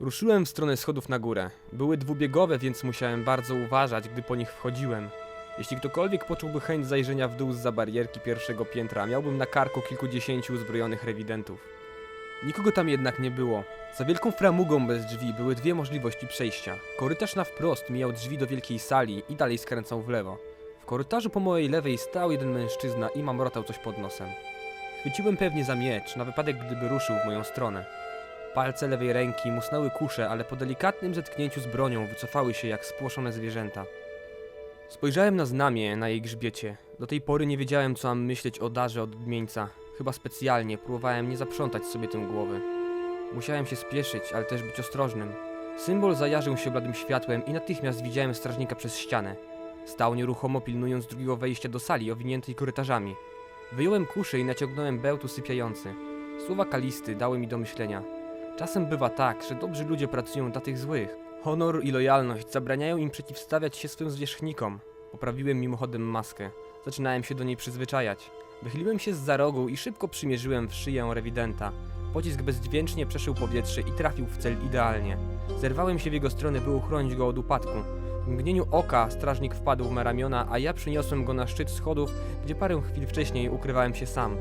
Ruszyłem w stronę schodów na górę. Były dwubiegowe, więc musiałem bardzo uważać, gdy po nich wchodziłem. Jeśli ktokolwiek poczułby chęć zajrzenia w dół za barierki pierwszego piętra, miałbym na karku kilkudziesięciu uzbrojonych rewidentów. Nikogo tam jednak nie było. Za wielką framugą bez drzwi były dwie możliwości przejścia. Korytarz na wprost mijał drzwi do wielkiej sali i dalej skręcał w lewo. W korytarzu po mojej lewej stał jeden mężczyzna i mamrotał coś pod nosem. Chwyciłem pewnie za miecz, na wypadek gdyby ruszył w moją stronę. Palce lewej ręki musnęły kusze, ale po delikatnym zetknięciu z bronią wycofały się jak spłoszone zwierzęta. Spojrzałem na znamię na jej grzbiecie. Do tej pory nie wiedziałem, co mam myśleć o darze od odmieńca. Chyba specjalnie próbowałem nie zaprzątać sobie tym głowy. Musiałem się spieszyć, ale też być ostrożnym. Symbol zajarzył się bladym światłem i natychmiast widziałem strażnika przez ścianę. Stał nieruchomo pilnując drugiego wejścia do sali owiniętej korytarzami. Wyjąłem kuszę i naciągnąłem bełt usypiający. Słowa Kalisty dały mi do myślenia. Czasem bywa tak, że dobrzy ludzie pracują dla tych złych. Honor i lojalność zabraniają im przeciwstawiać się swym zwierzchnikom. Poprawiłem mimochodem maskę. Zaczynałem się do niej przyzwyczajać. Wychyliłem się z za rogu i szybko przymierzyłem w szyję rewidenta. Pocisk bezdźwięcznie przeszył powietrze i trafił w cel idealnie. Zerwałem się w jego stronę, by uchronić go od upadku. W mgnieniu oka strażnik wpadł me ramiona, a ja przyniosłem go na szczyt schodów, gdzie parę chwil wcześniej ukrywałem się sam.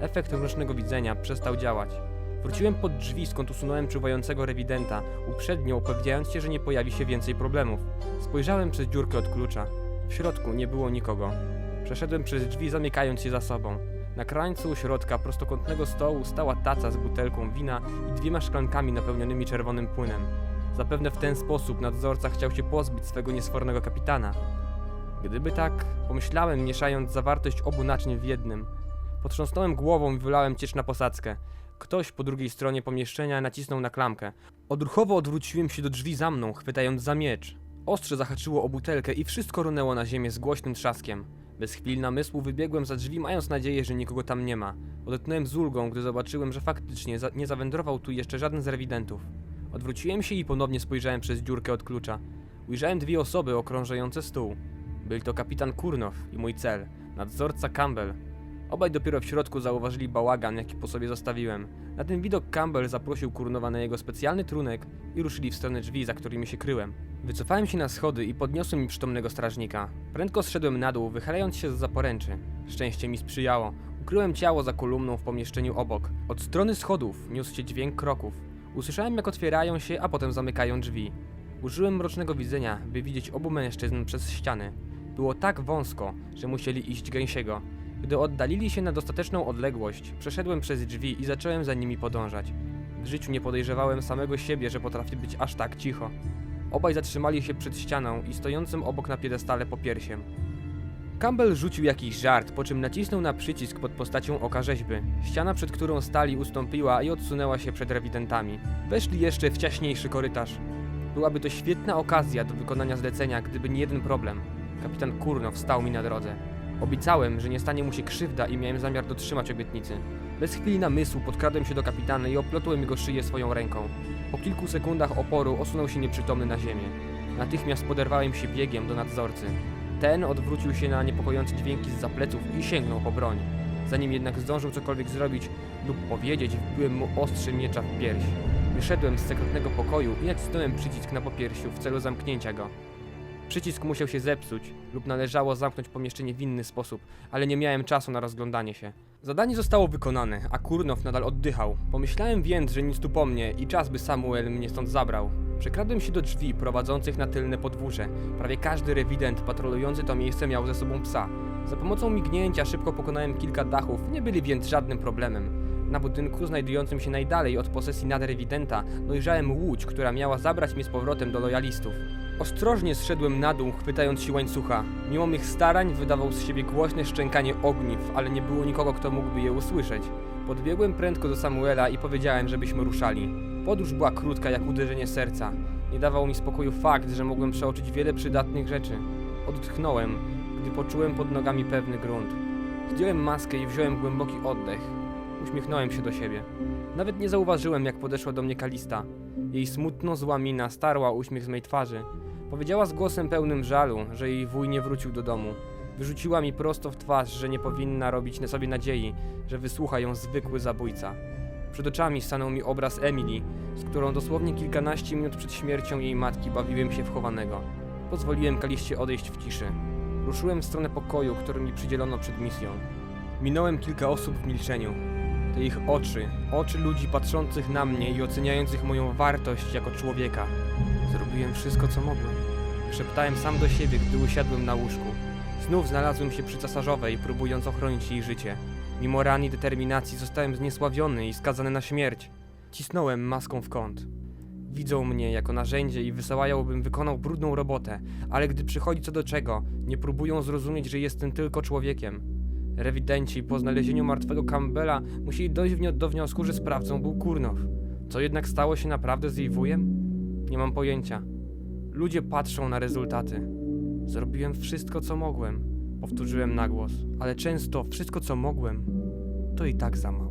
Efekt mrocznego widzenia przestał działać. Wróciłem pod drzwi, skąd usunąłem czuwającego rewidenta, uprzednio upewniając się, że nie pojawi się więcej problemów. Spojrzałem przez dziurkę od klucza. W środku nie było nikogo. Przeszedłem przez drzwi, zamykając je za sobą. Na krańcu środka prostokątnego stołu stała taca z butelką wina i dwiema szklankami napełnionymi czerwonym płynem. Zapewne w ten sposób nadzorca chciał się pozbyć swego niesfornego kapitana. Gdyby tak, pomyślałem, mieszając zawartość obu naczyń w jednym. Potrząsnąłem głową i wylałem ciecz na posadzkę. Ktoś po drugiej stronie pomieszczenia nacisnął na klamkę. Odruchowo odwróciłem się do drzwi za mną, chwytając za miecz. Ostrze zahaczyło o butelkę i wszystko runęło na ziemię z głośnym trzaskiem. Bez chwili namysłu wybiegłem za drzwi, mając nadzieję, że nikogo tam nie ma. Odetchnąłem z ulgą, gdy zobaczyłem, że faktycznie za nie zawędrował tu jeszcze żaden z rewidentów. Odwróciłem się i ponownie spojrzałem przez dziurkę od klucza. Ujrzałem dwie osoby okrążające stół. Był to kapitan Kurnow i mój cel, nadzorca Campbell. Obaj dopiero w środku zauważyli bałagan, jaki po sobie zostawiłem. Na ten widok Campbell zaprosił Kurnowa na jego specjalny trunek i ruszyli w stronę drzwi, za którymi się kryłem. Wycofałem się na schody i podniosłem mi przytomnego strażnika. Prędko zszedłem na dół, wychylając się z zaporęczy. Szczęście mi sprzyjało. Ukryłem ciało za kolumną w pomieszczeniu obok. Od strony schodów niósł się dźwięk kroków. Usłyszałem, jak otwierają się, a potem zamykają drzwi. Użyłem mrocznego widzenia, by widzieć obu mężczyzn przez ściany. Było tak wąsko, że musieli iść gęsiego. Gdy oddalili się na dostateczną odległość, przeszedłem przez drzwi i zacząłem za nimi podążać. W życiu nie podejrzewałem samego siebie, że potrafi być aż tak cicho. Obaj zatrzymali się przed ścianą i stojącym obok na piedestale popiersiem. Campbell rzucił jakiś żart, po czym nacisnął na przycisk pod postacią oka rzeźby. Ściana, przed którą stali, ustąpiła i odsunęła się przed rewidentami. Weszli jeszcze w ciaśniejszy korytarz. Byłaby to świetna okazja do wykonania zlecenia, gdyby nie jeden problem. Kapitan Kurnow stał mi na drodze. Obiecałem, że nie stanie mu się krzywda i miałem zamiar dotrzymać obietnicy. Bez chwili namysłu podkradłem się do kapitana i oplotłem jego szyję swoją ręką. Po kilku sekundach oporu osunął się nieprzytomny na ziemię. Natychmiast poderwałem się biegiem do nadzorcy. Ten odwrócił się na niepokojące dźwięki z pleców i sięgnął po broń. Zanim jednak zdążył cokolwiek zrobić lub powiedzieć, wbiłem mu ostrzy miecza w pierś. Wyszedłem z sekretnego pokoju i nacisnąłem przycisk na popiersiu w celu zamknięcia go. Przycisk musiał się zepsuć lub należało zamknąć pomieszczenie w inny sposób, ale nie miałem czasu na rozglądanie się. Zadanie zostało wykonane, a Kurnow nadal oddychał. Pomyślałem więc, że nic tu po mnie i czas by Samuel mnie stąd zabrał. Przekradłem się do drzwi prowadzących na tylne podwórze. Prawie każdy rewident patrolujący to miejsce miał ze sobą psa. Za pomocą mignięcia szybko pokonałem kilka dachów, nie byli więc żadnym problemem. Na budynku znajdującym się najdalej od posesji nadrewidenta dojrzałem łódź, która miała zabrać mnie z powrotem do lojalistów. Ostrożnie zszedłem na dół, chwytając się łańcucha. Mimo mych starań wydawał z siebie głośne szczękanie ogniw, ale nie było nikogo, kto mógłby je usłyszeć. Podbiegłem prędko do Samuela i powiedziałem, żebyśmy ruszali. Podróż była krótka jak uderzenie serca. Nie dawał mi spokoju fakt, że mogłem przeoczyć wiele przydatnych rzeczy. Odetchnąłem, gdy poczułem pod nogami pewny grunt. Zdjąłem maskę i wziąłem głęboki oddech. Uśmiechnąłem się do siebie. Nawet nie zauważyłem, jak podeszła do mnie Kalista. Jej smutno zła mina starła uśmiech z mej twarzy. Powiedziała z głosem pełnym żalu, że jej wuj nie wrócił do domu. Wyrzuciła mi prosto w twarz, że nie powinna robić na sobie nadziei, że wysłucha ją zwykły zabójca. Przed oczami stanął mi obraz Emily, z którą dosłownie kilkanaście minut przed śmiercią jej matki bawiłem się w chowanego. Pozwoliłem Kaliście odejść w ciszy. Ruszyłem w stronę pokoju, który mi przydzielono przed misją. Minąłem kilka osób w milczeniu. Te ich oczy, oczy ludzi patrzących na mnie i oceniających moją wartość jako człowieka. Zrobiłem wszystko, co mogłem. Szeptałem sam do siebie, gdy usiadłem na łóżku. Znów znalazłem się przy cesarzowej, próbując ochronić jej życie. Mimo ran i determinacji zostałem zniesławiony i skazany na śmierć. Cisnąłem maską w kąt. Widzą mnie jako narzędzie i wysyłają, bym wykonał brudną robotę, ale gdy przychodzi co do czego, nie próbują zrozumieć, że jestem tylko człowiekiem. Rewidenci po znalezieniu martwego Campbella musieli dojść do wniosku, że sprawcą był Kurnow. Co jednak stało się naprawdę z jej wujem? Nie mam pojęcia. Ludzie patrzą na rezultaty. Zrobiłem wszystko, co mogłem. Powtórzyłem na głos, ale często wszystko, co mogłem, to i tak za mało.